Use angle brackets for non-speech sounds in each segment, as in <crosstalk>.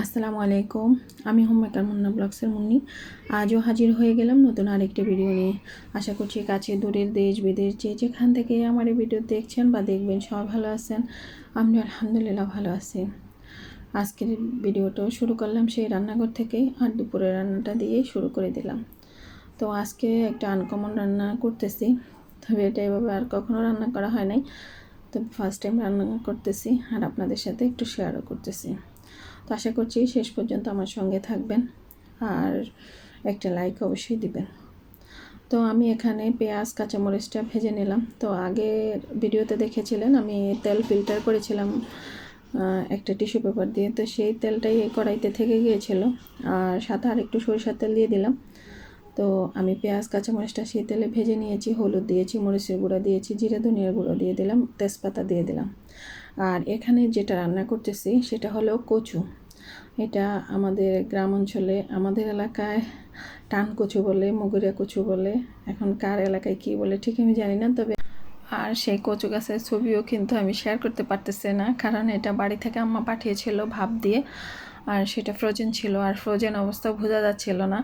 আসসালামু আলাইকুম। আমি হোমমেকার মুন্না ব্লগসের মুন্নি। আজও হাজির হয়ে গেলাম নতুন আরেকটি ভিডিও নিয়ে। আশা করছি কাছে দূরের দেশ, বিদেশ যে যেখান থেকে আমার এই ভিডিও দেখছেন বা দেখবেন সবাই ভালো আছেন। আমি আলহামদুলিল্লাহ ভালো আছি। আজকের ভিডিওটাও শুরু করলাম সেই রান্নাঘর থেকেই আর দুপুরের রান্নাটা দিয়েই শুরু করে দিলাম। তো আজকে একটা আনকমন রান্না করতেছি। তবে এটা এভাবে আর কখনো রান্না করা হয় নাই। তো ফার্স্ট টাইম রান্না করতেছি আর আপনাদের সাথে একটু শেয়ারও করতেছি। তো আশা করছি শেষ পর্যন্ত আমার সঙ্গে থাকবেন আর একটা লাইক অবশ্যই দিবেন। তো আমি এখানে পেঁয়াজ, কাঁচামরিচটা ভেজে নিলাম। তো আগে ভিডিওতে দেখেছিলেন আমি তেল ফিল্টার করেছিলাম একটা টিস্যু পেপার দিয়ে। তো সেই তেলটাই কড়াইতে থেকে গিয়েছিল। আর সাথে আর একটু সরিষার তেল দিয়ে দিলাম। তো আমি পেঁয়াজ, কাঁচামরিচটা সেই তেলে ভেজে নিয়েছি। হলুদ দিয়েছি, মরিচের গুঁড়ো দিয়েছি, জিরে, ধনিয়ার গুঁড়ো দিয়ে দিলাম, তেজপাতা দিয়ে দিলাম। আর এখানে যেটা রান্না করতেছি সেটা হলো কচু। এটা আমাদের গ্রাম অঞ্চলে, আমাদের এলাকায় টান কচু বলে, মগুরিয়া কচু বলে, এখন কার এলাকায় কি বলে ঠিক আমি জানি না, তবে আর সেই কচু গাছের ছবিও কিন্তু আমি শেয়ার করতে পারতেছি না, কারণ এটা বাড়ি থেকে আম্মা পাঠিয়েছিল ভাব দিয়ে, আর সেটা ফ্রোজেন ছিল, আর ফ্রোজেন অবস্থা বোঝা যাচ্ছিল না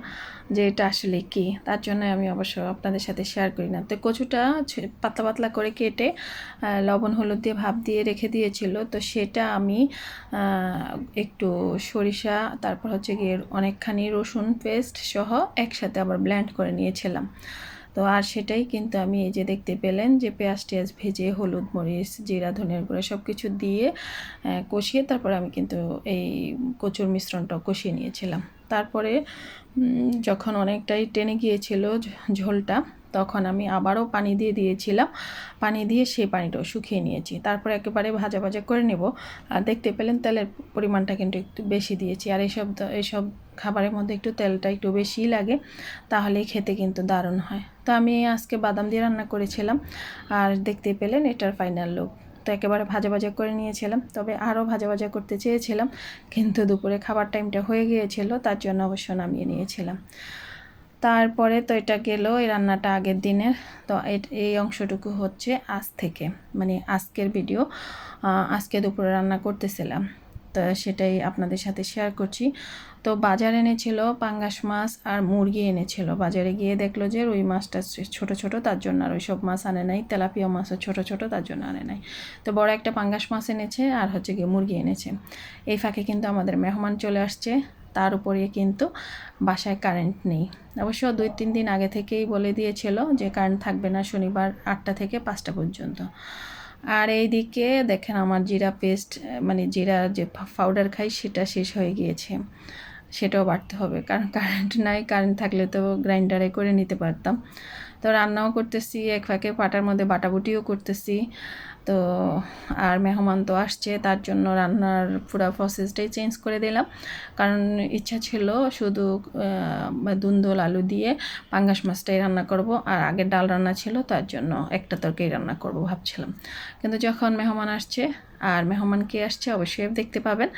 যে এটা আসলে কি। তার জন্য আমি অবশ্য আপনাদের সাথে শেয়ার করি না। তো কচুটা পাতলা পাতলা করে কেটে লবণ হলুদ দিয়ে ভাপ দিয়ে রেখে দিয়েছিল। তো সেটা আমি একটু সরিষা, তারপর হচ্ছে গিয়ে অনেকখানি রসুন পেস্ট সহ একসাথে আবার ব্ল্যান্ড করে নিয়েছিলাম। তো আর সেটাই কিন্তু আমি এই যে দেখতে পেলেন যে পেঁয়াজ টেয়াজ ভেজে, হলুদ মরিচ, জিরা ধনের গুঁড়ো সব কিছু দিয়ে কষিয়ে তারপরে আমি কিন্তু এই কচুর মিশ্রণটাও কষিয়ে নিয়েছিলাম। তারপরে যখন অনেকটাই টেনে গিয়েছিল ঝোলটা তখন আমি আবারও পানি দিয়ে দিয়েছিলাম। পানি দিয়ে সেই পানিটাও শুকিয়ে নিয়েছি। তারপরে একেবারে ভাজা ভাজা করে নেব। আর দেখতে পেলেন তেলের পরিমাণটা কিন্তু একটু বেশি দিয়েছি। আর এইসব এইসব খাবারের মধ্যে একটু তেলটা একটু বেশিই লাগে, তাহলেই খেতে কিন্তু দারুণ হয়। তো আমি আজকে বাদাম দিয়ে রান্না করেছিলাম। আর দেখতে পেলেন এটার ফাইনাল লুক তো একেবারে ভাজা ভাজা করে নিয়েছিলাম। তবে আরও ভাজা ভাজা করতে চেয়েছিলাম, কিন্তু দুপুরে খাবার টাইমটা হয়ে গিয়েছিল, তার জন্য অবশ্য নামিয়ে নিয়েছিলাম। তারপরে তো এটা গেল এই রান্নাটা আগের দিনের। তো এই অংশটুকু হচ্ছে আজ থেকে মানে আজকের ভিডিও আজকে দুপুরে রান্না করতেছিলাম। তো সেটাই আপনাদের সাথে শেয়ার করছি। তো বাজার এনেছিল পাঙ্গাস মাছ আর মুরগি এনেছিল। বাজারে গিয়ে দেখল যে রুই মাছটা ছোট ছোট, তার জন্য আর ওই সব মাছ আনে নাই। তেলাপিয়া মাছও ছোট ছোট, তার জন্য আনে নাই। তো বড় একটা পাঙ্গাস মাছ এনেছে আর হচ্ছে গিয়ে মুরগি এনেছে। এই ফাঁকে কিন্তু আমাদের মেহমান চলে আসছে। তার উপরে কিন্তু বাসায় কারেন্ট নেই। অবশ্য দুই তিন দিন আগে থেকেই বলে দিয়েছিল যে কারেন্ট থাকবে না শনিবার আটটা থেকে পাঁচটা পর্যন্ত। আর এই দিকে দেখেন আমার জিরা পেস্ট মানে জিরা যে পাউডার খাই সেটা শেষ হয়ে গিয়েছে। সেটাও বাড়তে হবে, কারণ কারেন্ট নাই কারেন্ট থাকলে তো গ্রাইন্ডারে করে নিতে পারতাম। তো রান্নাও করতেছি, এক ফাঁকে পাটার মধ্যে বাটাবুটিও করতেছি। তো আর মেহমান তো আসছে, তার জন্য রান্নার পুরো প্রসেসটাই চেঞ্জ করে দিলাম। কারণ ইচ্ছা ছিল শুধু দুন্দল আলু দিয়ে পাঙ্গাস মাছটাই রান্না করব, আর আগে ডাল রান্না ছিল, তার জন্য একটা তরকারি রান্না করব ভাবছিলাম। কিন্তু যখন মেহমান আসছে আর মেহমান কে আসছে অবশ্যই দেখতে পাবেন।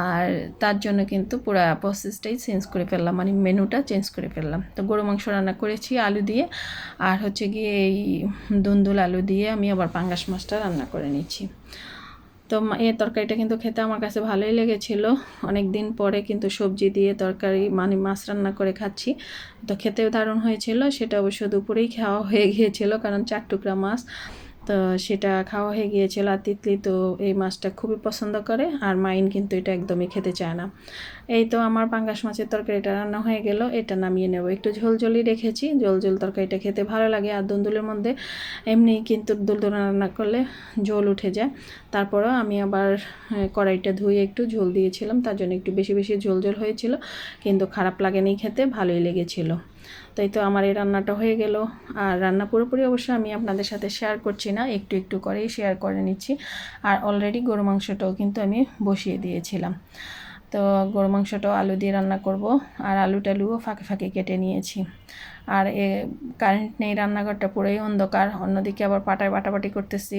আর তার জন্য কিন্তু পুরো প্রসেসটাই চেঞ্জ করে ফেললাম মানে মেনুটা চেঞ্জ করে ফেললাম। তো গরু মাংস রান্না করেছি আলু দিয়ে, আর হচ্ছে গিয়ে এই দুন্দুল আলু দিয়ে আমি আবার পাঙ্গাস মাছটা রান্না করে নিচ্ছি। তো এই তরকারিটা কিন্তু খেতে আমার কাছে ভালোই লেগেছিল। অনেক দিন পরে কিন্তু সবজি দিয়ে তরকারি মানে মাছ রান্না করে খাচ্ছি। তো খেতেও দারুণ হয়েছিল, সেটা অবশ্য দুপুরেই খাওয়া হয়ে গিয়েছিল, কারণ চার টুকরা মাছ। তো সেটা খাওয়া হয়ে গিয়েছিল আর তিতলি তো এই মাছটা খুবই পছন্দ করে আর মাইন কিন্তু এটা একদমই খেতে চায় না। এই তো আমার পাঙ্গাস মাছের তরকারিটা রান্না হয়ে গেল, এটা নামিয়ে নেব। একটু ঝোল ঝোলই রেখেছি, ঝোল ঝোল তরকারিটা খেতে ভালো লাগে আর দুন্দুলের মধ্যে এমনি কিন্তু দুলদুল রান্না করলে ঝোল উঠে যায়। তারপরেও আমি আবার কড়াইটা ধুয়ে একটু ঝোল দিয়েছিলাম, তার জন্য একটু বেশি বেশি ঝোল ঝোল হয়েছিল, কিন্তু খারাপ লাগেনি খেতে, ভালোই লেগেছিলো। তাই তো আমার এই রান্নাটা হয়ে গেল। আর রান্না পুরোপুরি অবশ্যই আমি আপনাদের সাথে শেয়ার করছি না, একটু একটু করেই শেয়ার করে নিচ্ছি। আর অলরেডি গরু মাংসটাও কিন্তু আমি বসিয়ে দিয়েছিলাম। তো গরু মাংসটাও আলু দিয়ে রান্না করব, আর আলু টালুও ফাঁকে ফাঁকে কেটে নিয়েছি। আর এ কারেন্ট নেই, রান্নাঘরটা পুরোই অন্ধকার। অন্যদিকে আবার পাটায় বাটাবাটি করতেছি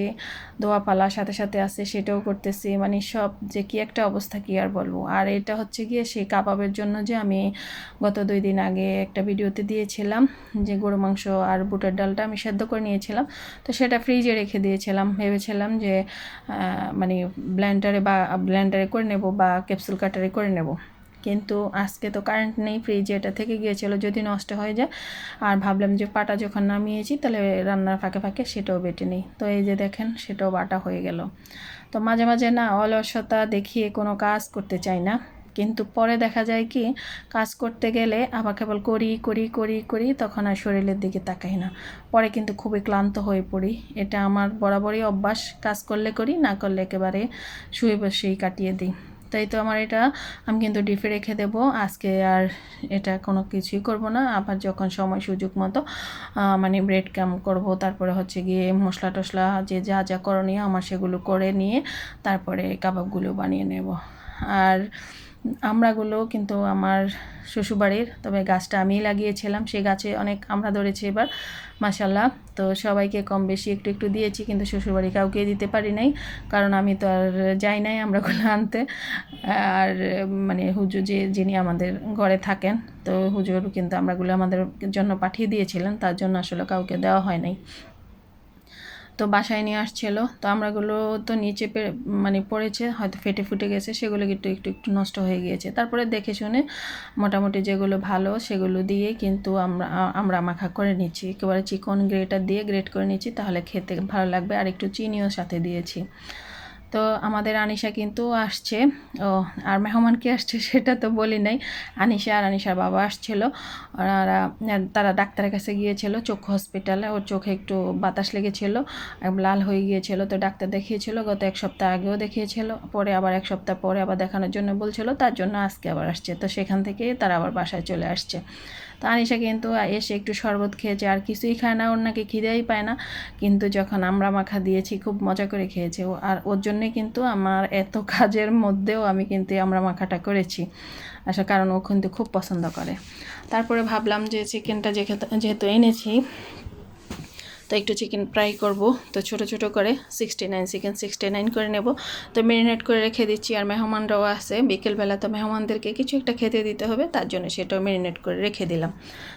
দোয়া পালা সাথে সাথে আছে, সেটাও করতেছি। মানে সব যে কি একটা অবস্থা কি আর বলব? আর এটা হচ্ছে গিয়ে সেই কাবাবের জন্য যে আমি গত দুই দিন আগে একটা ভিডিওতে দিয়েছিলাম যে গরু, মাংস আর বুটের ডালটা আমি সেদ্ধ করে নিয়েছিলাম। তো সেটা ফ্রিজে রেখে দিয়েছিলাম। ভেবেছিলাম যে মানে ব্ল্যান্ডারে বা ব্ল্যান্ডারে করে নেব বা ক্যাপসুল কাটারে করে নেব। কিন্তু আজকে তো কারেন্ট নেই ফ্রিজে এটা থেকে গিয়েছিল, যদি নষ্ট হয়ে যায়। আর ভাবলাম যে পাটা যখন নামিয়েছি, তাহলে রান্নার ফাঁকে ফাঁকে সেটাও বেটে নিই। তো এই যে দেখেন, সেটাও বাটা হয়ে গেল। তো মাঝে মাঝে না অলসতা দেখিয়ে কোনো কাজ করতে চাই না। কিন্তু পরে দেখা যায় কি, কাজ করতে গেলে আবার কেবল করি করি করি করি, তখন আর শরীরের দিকে তাকাই না। পরে কিন্তু খুবই ক্লান্ত হয়ে পড়ি। এটা আমার বরাবরই অভ্যাস, কাজ করলে করি, না করলে একেবারে শুয়ে বসেই কাটিয়ে দিই। তাই তো আমার এটা, আমি কিন্তু ডিপে রেখে দেব। আজকে আর এটা কোনো কিছুই করব না। আবার যখন সময় সুযোগ মতো মানে ব্রেড ক্যাম্প করব, তারপরে হচ্ছে গিয়ে মশলা টশলা যে যা যা করণীয় আমার সেগুলো করে নিয়ে তারপরে কাবাবগুলো বানিয়ে নেব। আর আমড়াগুলো কিন্তু আমার শ্বশুরবাড়ির, তবে গাছটা আমিই লাগিয়েছিলাম সেই গাছে অনেক আমরা ধরেছি এবার মাসাল্লাহ তো সবাইকে কম বেশি একটু একটু দিয়েছি, কিন্তু শ্বশুরবাড়ি কাউকে দিতে পারি নাই, কারণ আমি তো আর যাই নাই আমরাগুলো আনতে। আর মানে হুজুর যে, যিনি আমাদের ঘরে থাকেন, তো হুজুর কিন্তু আমরাগুলো আমাদের জন্য পাঠিয়ে দিয়েছিলেন, তার জন্য আসলে কাউকে দেওয়া হয় নাই। তো বাসায় নিয়ে আসছিল। তো আমরাগুলো তো নিচে মানে পড়েছে, হয়তো ফেটে ফুটে গেছে, সেগুলো কিন্তু একটু একটু নষ্ট হয়ে গিয়েছে। তারপরে দেখে শুনে মোটামুটি যেগুলো ভালো সেগুলো দিয়ে কিন্তু আমরা আমরা মাখা করে নিচ্ছি। একেবারে চিকন গ্রেটার দিয়ে গ্রেট করে নিচ্ছি, তাহলে খেতে ভালো লাগবে। আর একটু চিনিও সাথে দিয়েছি। তো আমাদের আনিশা কিন্তু আসছে। ও, আর মেহমান কি আসছে <laughs> সেটা তো বলি নাই। আনিশা আর আনিশার বাবা আসছিল। ওনারা, তারা ডাক্তারের কাছে গিয়েছিল চক্ষু হসপিটালে। ওর চোখে একটু বাতাস লেগেছিল লাল হয়ে গিয়েছিল। তো ডাক্তার দেখিয়েছিল, গত এক সপ্তাহ আগেও দেখিয়েছিল। পরে আবার এক সপ্তাহ পরে আবার দেখানোর জন্য বলছিল। তার জন্য আজকে আবার আসছে। তো সেখান থেকে তারা আবার বাসায় চলে আসছে। তো আনিশা কিন্তু এসে একটু শরবত খেয়েছে, আর কিছুই খায় না, ওর নাকি খিদেই পায় না। কিন্তু যখন আমরা মাখা দিয়েছি, খুব মজা করে খেয়েছে ও। আর ওর জন্যে কিন্তু আমার এত কাজের মধ্যেও আমি কিন্তু আমরা মাখাটা করেছি। আসা কারণ ও কিন্তু খুব পছন্দ করে। তারপরে ভাবলাম যে চিকেনটা যেহেতু এনেছি তো একটু চিকেন ফ্রাই করব। তো ছোট ছোট করে sixty nine chicken sixty nine করে নেব। তো ম্যারিনেট করে রেখে দিচ্ছি আর মেহমানরাও আছে। বিকেলবেলা তো মেহমানদেরকে কিছু একটা খেতে দিতে হবে, তার জন্য সেটাও ম্যারিনেট করে রেখে দিলাম।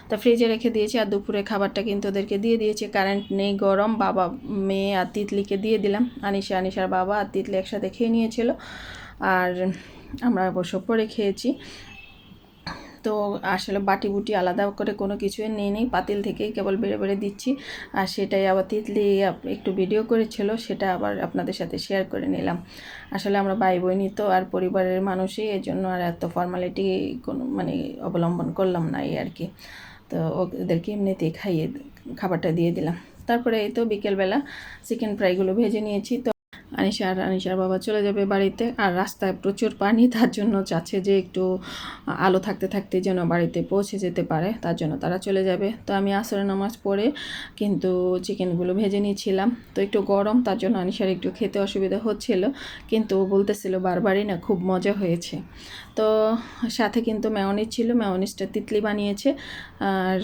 তো ফ্রিজে রেখে দিয়েছি আর দুপুরে খাবারটা কিন্তু ওদেরকে দিয়ে দিয়েছি। কারেন্ট নেই, গরম, বাবা, মেয়ে আর তিতলিকে দিয়ে দিলাম। আনিশা, আনিশার বাবা আর তিতলি একসাথে খেয়ে নিয়েছিল। আর আমরা অবশ্য পরে খেয়েছি। তো আসলে বাটি বুটি আলাদা করে কোনো কিছুই নেই নেই। পাতিল থেকেই কেবল বেড়ে বেড়ে দিচ্ছি। আর সেটাই আবার তিতলি একটু ভিডিও করেছিল, সেটা আবার আপনাদের সাথে শেয়ার করে নিলাম। আসলে আমরা ভাই বোনই তো, আর পরিবারের মানুষই এই জন্য আর এত ফর্মালিটি কোনো মানে অবলম্বন করলাম না এই আর কি। তো ওদেরকে এমনিতেই খাইয়ে, খাবারটা দিয়ে দিলাম। তারপরে এই তো বিকেলবেলা চিকেন ফ্রাইগুলো ভেজে নিয়েছি। তো আনিশা আর আনিশার বাবা চলে যাবে বাড়িতে আর রাস্তায় প্রচুর পানি, তার জন্য চাচ্ছে যে একটু আলো থাকতে থাকতে যেন বাড়িতে পৌঁছে যেতে পারে, তার জন্য তারা চলে যাবে। তো আমি আসরে নামাজ পড়ে কিন্তু চিকেনগুলো ভেজে নিয়েছিলাম। তো একটু গরম, তার জন্য আনিশার একটু খেতে অসুবিধা হচ্ছিল, কিন্তু বলতেছিল বারবারই না, খুব মজা হয়েছে। তো সাথে কিন্তু ম্যাওনিজ ছিল ম্যাওনিজটা তিতলি বানিয়েছে, আর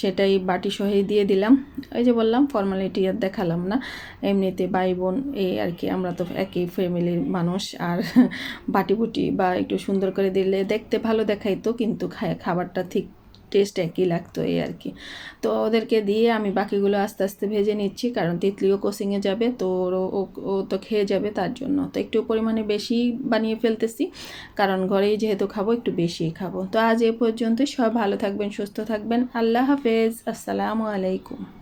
সেটাই বাটি সহেই দিয়ে দিলাম। ওই যে বললাম ফর্মালিটি আর দেখালাম না। এমনিতে ভাই বোন, এই আর কি, আমরা তো একই ফ্যামিলির মানুষ, আর বাটি বুটি বা একটু সুন্দর করে দিলে দেখতে ভালো দেখাইতো, কিন্তু খাবারটা ঠিক টেস্ট একই লাগতো এই আর কি। তো ওদেরকে দিয়ে আমি বাকিগুলো আস্তে আস্তে ভেজে নিচ্ছি, কারণ তিতলিও কোচিংয়ে যাবে, তো ও তো খেয়ে যাবে তার জন্য। তো একটু পরিমাণে বেশি বানিয়ে ফেলতেছি, কারণ ঘরেই যেহেতু খাব, একটু বেশিই খাব। তো আজ এ পর্যন্তই সব ভালো থাকবেন, সুস্থ থাকবেন। আল্লাহ হাফেজ, আসসালামু আলাইকুম।